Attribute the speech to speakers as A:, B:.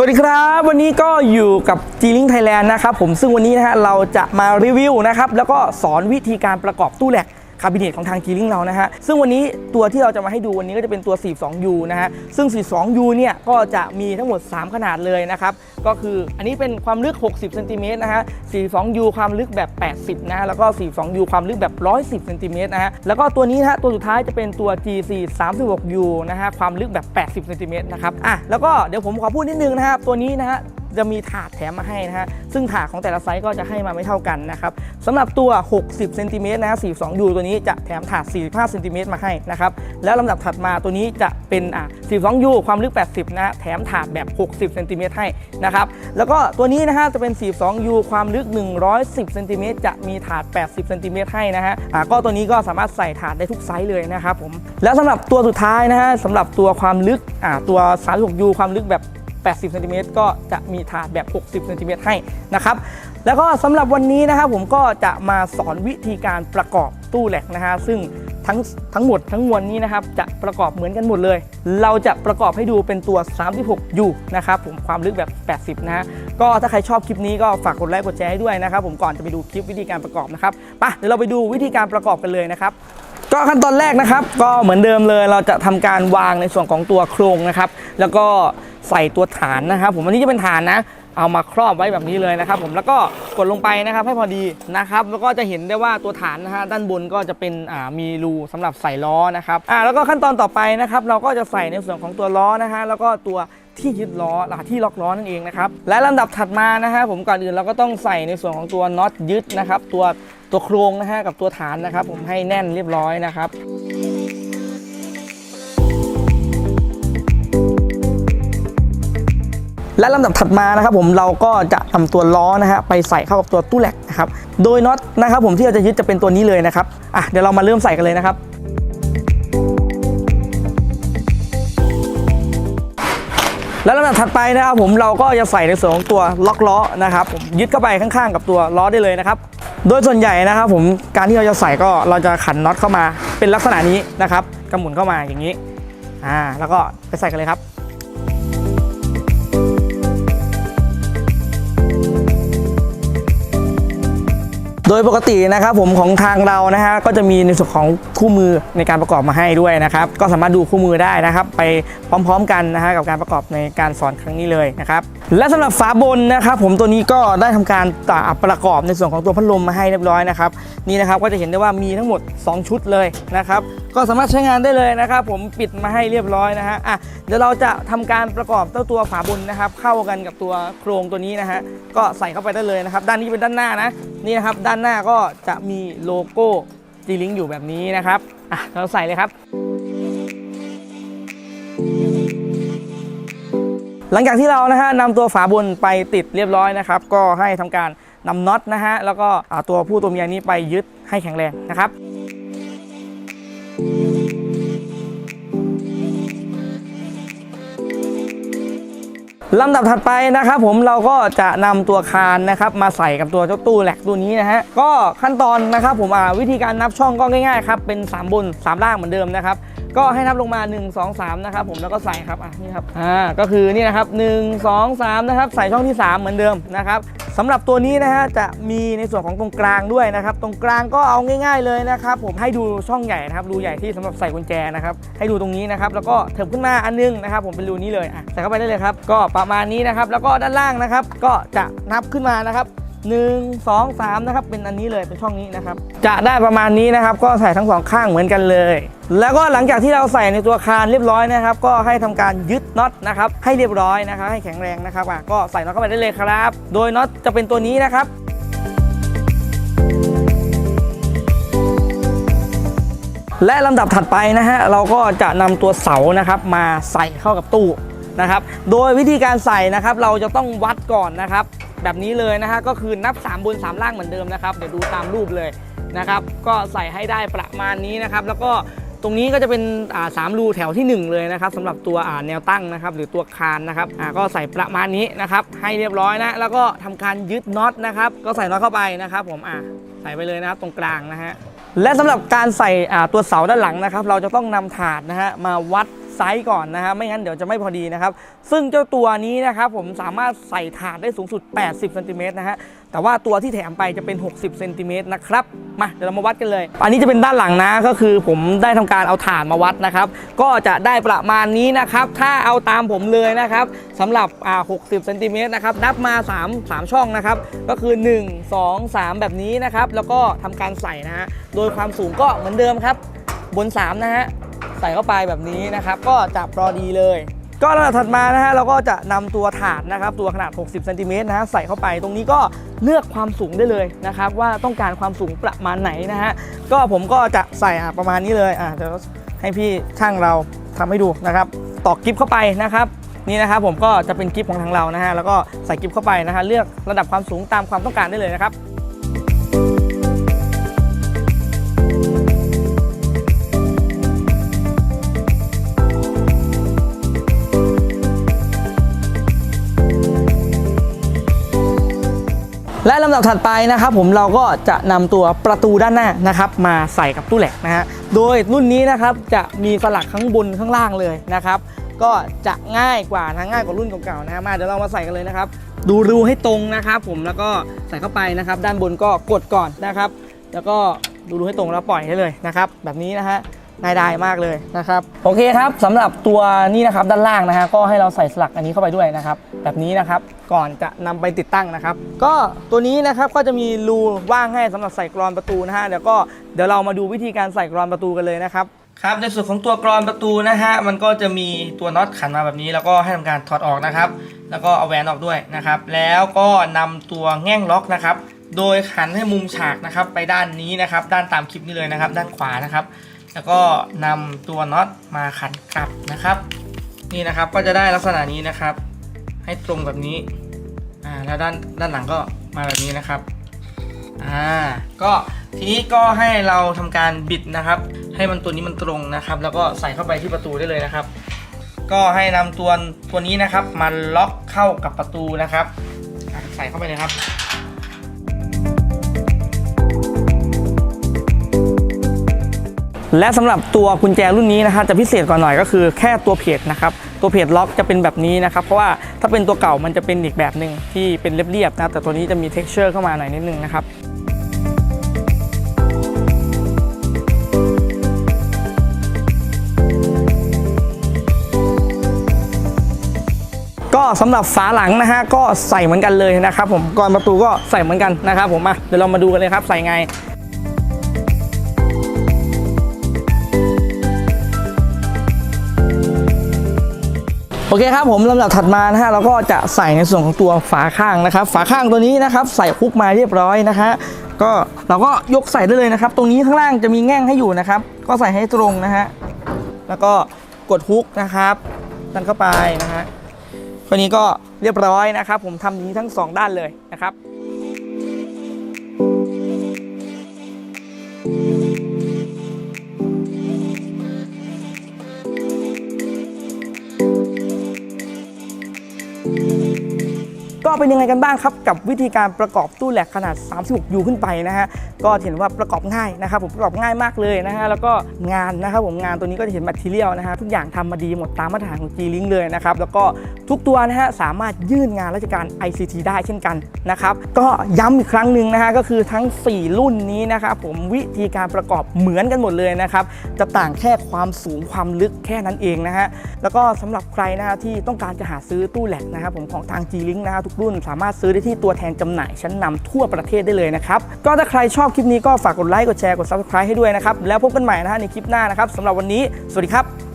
A: สวัสดีครับ วันนี้ก็อยู่กับ g l i n k Thailand นะครับผมซึ่งวันนี้นะฮะเราจะมารีวิวนะครับแล้วก็สอนวิธีการประกอบตู้แหลก คาบิเนตของทาง g l i n k เรานะฮะซึ่งวันนี้ตัวที่เราจะมาให้ดูวันนี้ก็จะเป็นตัว 42U นะฮะซึ่ง 42U เนี่ยก็จะมีทั้งหมด 3 ขนาดเลยนะครับก็คืออันนี้เป็นความลึก 60เซนติเมตรนะฮะ 42U ความลึกแบบ 80 นะะแล้วก็ 42U ความลึกแบบ 110เซนติเมตรนะฮะแล้วก็ตัวนี้นะฮะตัวสุดท้ายจะเป็นตัว GC 36U นะฮะความลึกแบบ 80เซนติเมตรนะครับอะแล้วก็เดี๋ยวผมขอพูดนิดนึงนะครับตัวนี้นะฮะ จะมีถาดแถมมาให้นะฮะ ซึ่งถาดของแต่ละไซส์ก็จะให้มาไม่เท่ากันนะครับสำหรับตัว 60เซนติเมตรนะ 42U ตัวนี้จะแถมถาด 45เซนติเมตรมาให้นะครับ แล้วลำดับถัดมาตัวนี้จะเป็นอะ 42U ความลึก 80 นะ แถมถาดแบบ 60เซนติเมตรให้นะครับ แล้วก็ตัวนี้นะฮะจะเป็น 42U ความลึก 110เซนติเมตรจะมีถาด 80เซนติเมตรให้นะฮะอะก็ตัวนี้ก็สามารถใส่ถาดได้ทุกไซส์เลยนะครับผม แล้วสำหรับตัวสุดท้ายนะฮะสำหรับตัวความลึกอะตัว 36U ความลึกแบบ 80เซนติเมตรก็จะมีถาดแบบ 60เซนติเมตรให้นะครับ แล้วก็สำหรับวันนี้นะครับผมก็จะมาสอนวิธีการประกอบตู้แหลกนะฮะซึ่งทั้งทั้งหมดทั้งมวลนี้นะครับจะประกอบเหมือนกันหมดเลย เราจะประกอบให้ดูเป็นตัว 36U นะครับผมความลึกแบบ 80 นะฮะก็ถ้าใครชอบคลิปนี้ก็ฝากกดไลค์กดแชร์ให้ด้วยนะครับผมก่อนจะไปดูคลิปวิธีการประกอบนะครับไปเดี๋ยวเราไปดูวิธีการประกอบกันเลยนะครับก็ขั้นตอนแรกนะครับ ก็เหมือนเดิมเลยเราจะทำการวางในส่วนของตัวโครงนะครับ แล้วก็ ใส่ตัวฐานนะครับ ผมอันนี้จะเป็นฐานนะ เอามาครอบไว้แบบนี้เลยนะครับ ผมแล้วก็กดลงไปนะครับให้พอดีนะครับ แล้วก็จะเห็นได้ว่าตัวฐานนะฮะด้านบนก็จะเป็นอ่ามีรูสำหรับใส่ล้อนะครับอ่าแล้วก็ขั้นตอนต่อไปนะครับ เราก็จะใส่ในส่วนของตัวล้อนะฮะแล้วก็ตัวที่ยึดล้อหลักที่ล็อกล้อนั่นเองนะครับ และลำดับถัดมานะฮะผมก่อนอื่นเราก็ต้องใส่ในส่วนของตัวน็อตยึดนะครับ ตัวตัวโครงนะฮะกับตัวฐานนะครับ ผมให้แน่นเรียบร้อยนะครับ และลำดับถัดมานะครับผมเราก็จะนำตัวล้อนะฮะไปใส่เข้ากับตัวตู้แหลกนะครับโดยน็อตนะครับผมที่เราจะยึดจะเป็นตัวนี้เลยนะครับอะเดี๋ยวเรามาเริ่มใส่กันเลยนะครับแล้วลำดับถัดไปนะครับผมเราก็จะใส่ในส่วนของตัวล็อกล้อนะครับผมยึดเข้าไปข้างๆ กับตัวล้อได้เลยนะครับ โดยส่วนใหญ่นะครับผมการที่เราจะใส่ก็เราจะขันน็อตเข้ามาเป็นลักษณะนี้นะครับกระหมุนเข้ามาอย่างนี้อ่าแล้วก็ไปใส่กันเลยครับ โดยปกตินะครับผมของทางเรานะฮะก็จะมีในส่วนของคู่มือในการประกอบมาให้ด้วยนะครับ ก็สามารถดูคู่มือได้นะครับ ไปพร้อมๆกันนะฮะกับการประกอบในการสอนครั้งนี้เลยนะครับและสำหรับฝาบนนะครับ ผมตัวนี้ก็ได้ทำการตาประกอบในส่วนของตัวพัดลมมาให้เรียบร้อยนะครับนี่นะครับก็จะเห็นได้ว่ามีทั้งหมด 2 ชุดเลยนะครับ ก็สามารถใช้งานได้เลยนะครับ ผมปิดมาให้เรียบร้อยนะฮะอะเดี๋ยวเราจะทำการประกอบเจ้าตัวฝาบนนะครับ เข้ากันกับตัวโครงตัวนี้นะฮะก็ใส่เข้าไปได้เลยนะครับ ด้านนี้เป็นด้านหน้านะนี่นะครับ ด้านหน้าก็จะมีโลโก้ g l i n k อยู่แบบนี้นะครับอะเราใส่เลยครับหลังจากที่เรานะฮะนำตัวฝาบนไปติดเรียบร้อยนะครับ ก็ให้ทำการนำน็อตนะฮะแล้วก็อ่าตัวผู้ตัวเมียนี้ไปยึดให้แข็งแรงนะครับ ลำดับถัดไปนะครับผมเราก็จะนำตัวคานนะครับมาใส่กับตัวเจ้าตู้แหลกตัวนี้นะฮะก็ขั้นตอนนะครับผมวิธีการนับช่องก็ง่ายๆครับเป็น 3 บน 3 ล่างเหมือนเดิมนะครับ ก็ให้นับลงมา 1 2 3 นะครับผมแล้วก็ใส่ครับอะนี่ครับอ่าก็คือนี่นะครับ 1 2 3 นะครับ ใส่ช่องที่ 3 เหมือนเดิมนะครับสำหรับตัวนี้นะฮะจะมีในส่วนของตรงกลางด้วยนะครับ ตรงกลางก็เอาง่าย ๆเลยนะครับ ผมให้ดูช่องใหญ่นะครับรูใหญ่ที่สำหรับใส่กุญแจนะครับ ให้ดูตรงนี้นะครับ แล้วก็เถิบขึ้นมาอันนึงนะครับ ผมเป็นรูนี้เลยอะใส่เข้าไปได้เลยครับ ก็ประมาณนี้นะครับ แล้วก็ด้านล่างนะครับ ก็จะนับขึ้นมานะครับ 1 2 3นะครับเป็นอันนี้เลยเป็นช่องนี้นะครับ จะได้ประมาณนี้นะครับ ก็ใส่ทั้งสองข้างเหมือนกันเลย แล้วก็หลังจากที่เราใส่ในตัวคานเรียบร้อยนะครับ ก็ให้ทำการยึดน็อตนะครับให้เรียบร้อยนะครับ ให้แข็งแรงนะครับอะก็ใส่น็อตเข้าไปได้เลยครับ โดยน็อตจะเป็นตัวนี้นะครับและลำดับถัดไปนะฮะเราก็จะนำตัวเสานะครับมาใส่เข้ากับตู้นะครับ โดยวิธีการใส่นะครับ เราจะต้องวัดก่อนนะครับ แบบนี้เลยนะฮะก็คือนับ 3 บน 3 ล่างเหมือนเดิมนะครับ เดี๋ยวดูตามรูปเลยนะครับ ก็ใส่ให้ได้ประมาณนี้นะครับ แล้วก็ตรงนี้ก็จะเป็นสามรูแถวทีหนึ่1 เลยนะครับสำหรับตัวแนวตั้งนะครับ หรือตัวคานนะครับก็ใส่ประมาณนี้นะครับ ให้เรียบร้อยนะ แล้วก็ทำการยึดน็อตนะครับ ก็ใส่น็อตเข้าไปนะครับ ผมอ่าใส่ไปเลยนะครับตรงกลางนะฮะและสำหรับการใส่ตัวเสาด้านหลังนะครับ เราจะต้องนำถาดนะฮะมาวัด ไซส์ก่อนนะฮะไม่งั้นเดี๋ยวจะไม่พอดีนะครับ ซึ่งเจ้าตัวนี้นะครับผมสามารถใส่ถาดได้สูงสุด 80เซนติเมตรนะฮะแต่ว่าตัวที่แถมไปจะเป็น 60เซนติเมตรนะครับมาเดี๋ยวเรามาวัดกันเลย อันนี้จะเป็นด้านหลังนะก็คือผมได้ทำการเอาถานมาวัดนะครับ ก็จะได้ประมาณนี้นะครับ ถ้าเอาตามผมเลยนะครับสำหรับอ่า60เซนติเมตรนะครับนับมา 3 3 ช่องนะครับ ก็คือ 1 2 3 แบบนี้นะครับ แล้วก็ทำการใส่นะฮะโดยความสูงก็เหมือนเดิมครับ บน 3 นะฮะ ใส่เข้าไปแบบนี้นะครับ ก็จะพอดีเลย ก็ลำดับถัดมานะฮะเราก็จะนำตัวถาดนะครับ ตัวขนาด 60เซนติเมตรนะฮะใส่เข้าไปตรงนี้ก็เลือกความสูงได้เลยนะครับ ว่าต้องการความสูงประมาณไหนนะฮะก็ผมก็จะใส่ประมาณนี้เลยอะเดี๋ยวให้พี่ช่างเราทำให้ดูนะครับตอกกิฟเข้าไปนะครับนี่นะครับผมก็จะเป็นกิฟของทางเรานะฮะแล้วก็ใส่กิฟเข้าไปนะฮะเลือกระดับความสูงตามความต้องการได้เลยนะครับ และลำดับถัดไปนะครับผมเราก็จะนำตัวประตูด้านหน้านะครับมาใส่กับตู้แหลกนะฮะโดยรุ่นนี้นะครับจะมีสลักข้างบนข้างล่างเลยนะครับก็จะง่ายกว่านะง่ายกว่ารุ่นเก่าๆนะฮะมาเดี๋ยวเรามาใส่กันเลยนะครับ ดูรูให้ตรงนะครับผมแล้วก็ใส่เข้าไปนะครับ ด้านบนก็กดก่อนนะครับ แล้วก็ดูรูให้ตรงแล้วปล่อยให้เลยนะครับแบบนี้นะฮะง่ายดายมากเลยนะครับโอเคครับสำหรับตัวนี้นะครับด้านล่างนะฮะก็ให้เราใส่สลักอันนี้เข้าไปด้วยนะครับ แบบนี้นะครับ ก่อนจะนำไปติดตั้งนะครับ ก็ตัวนี้นะครับก็จะมีรูว่างให้สำหรับใส่กรอนประตูนะฮะเดี๋ยวก็เดี๋ยวเรามาดูวิธีการใส่กรอนประตูกันเลยนะครับครับในส่วนของตัวกรอนประตูนะฮะมันก็จะมีตัวน็อตขันมาแบบนี้ แล้วก็ให้ทำการถอดออกนะครับ แล้วก็เอาแหวนออกด้วยนะครับ แล้วก็นำตัวแง่งล็อกนะครับ โดยขันให้มุมฉากนะครับ ไปด้านนี้นะครับ ด้านตามคลิปนี้เลยนะครับ ด้านขวานะครับ แล้วก็นำตัวน็อตมาขันกลับนะครับ นี่นะครับก็จะได้ลักษณะนี้นะครับ ให้ตรงแบบนี้อ่าแล้วด้านด้านหลังก็มาแบบนี้นะครับอ่าก็ทีนี้ก็ให้เราทำการบิดนะครับ ให้มันตัวนี้มันตรงนะครับ แล้วก็ใส่เข้าไปที่ประตูได้เลยนะครับ ก็ให้นำตัวตัวนี้นะครับมาล็อกเข้ากับประตูนะครับใส่เข้าไปเลยครับและสำหรับตัวกุญแจรุ่นนี้นะครับจะพิเศษกว่าหน่อยก็คือแค่ตัวเพจนะครับ ตัวเพจล็อกจะเป็นแบบนี้นะครับ เพราะว่าถ้าเป็นตัวเก่ามันจะเป็นอีกแบบหนึ่งที่เป็นเรียบๆนะครับแต่ตัวนี้จะมี t e x t อร์เข้ามาหน่อยนิดนึงนะครับก็สำหรับฝาหลังนะฮะก็ใส่เหมือนกันเลยนะครับผมก่อนประตูก็ใส่เหมือนกันนะครับผมมาเดี๋ยวเรามาดูกันเลยครับใส่ไง โอเคครับผมลำดับถัดมานะฮะเราก็จะใส่ในส่วนของตัวฝาข้างนะครับ ฝาข้างตัวนี้นะครับ ใส่ฮุกมาเรียบร้อยนะฮะก็เราก็ยกใส่ได้เลยนะครับ ตรงนี้ข้างล่างจะมีแง่งให้อยู่นะครับ ก็ใส่ให้ตรงนะฮะแล้วก็กดฮุกนะครับดันเข้าไปนะฮะตัวนี้ก็เรียบร้อยนะครับ ผมทำอย่างนี้ทั้งสองด้านเลยนะครับก็ เป็นยังไงกันบ้างครับ กับวิธีการประกอบตู้แหลกขนาด 36 ยูขึ้นไปนะฮะก็เห็นว่าประกอบง่ายนะครับผมประกอบง่ายมากเลยนะฮะแล้วก็งานนะครับผมงานตัวนี้ก็จะเห็นแมทเทียลนะฮะทุกอย่างทำมาดีหมดตามมาตรฐานของ G-Link เลยนะครับแล้วก็ทุกตัวนะฮะสามารถยื่นงานราชการ ICT ได้เช่นกันนะครับก็ย้ำอีกครั้งหนึ่งนะฮะก็คือทั้ง 4 รุ่นนี้นะครับผมวิธีการประกอบเหมือนกันหมดเลยนะครับจะต่างแค่ความสูงความลึกแค่นั้นเองนะฮะแล้วก็สำหรับใครนะฮะที่ต้องการจะหาซื้อตู้แหลกนะครับผมของทาง G-Link นะฮะทุกรุ่นสามารถซื้อได้ที่ตัวแทนจำหน่ายชั้นนำทั่วประเทศได้เลยนะครับ ก็ถ้าใครชอบคลิปนี้ก็ฝากกดไลค์กดแชร์กด Subscribe ให้ด้วยนะครับ แล้วพบกันใหม่นะฮะในคลิปหน้านะครับสำหรับวันนี้ สวัสดีครับ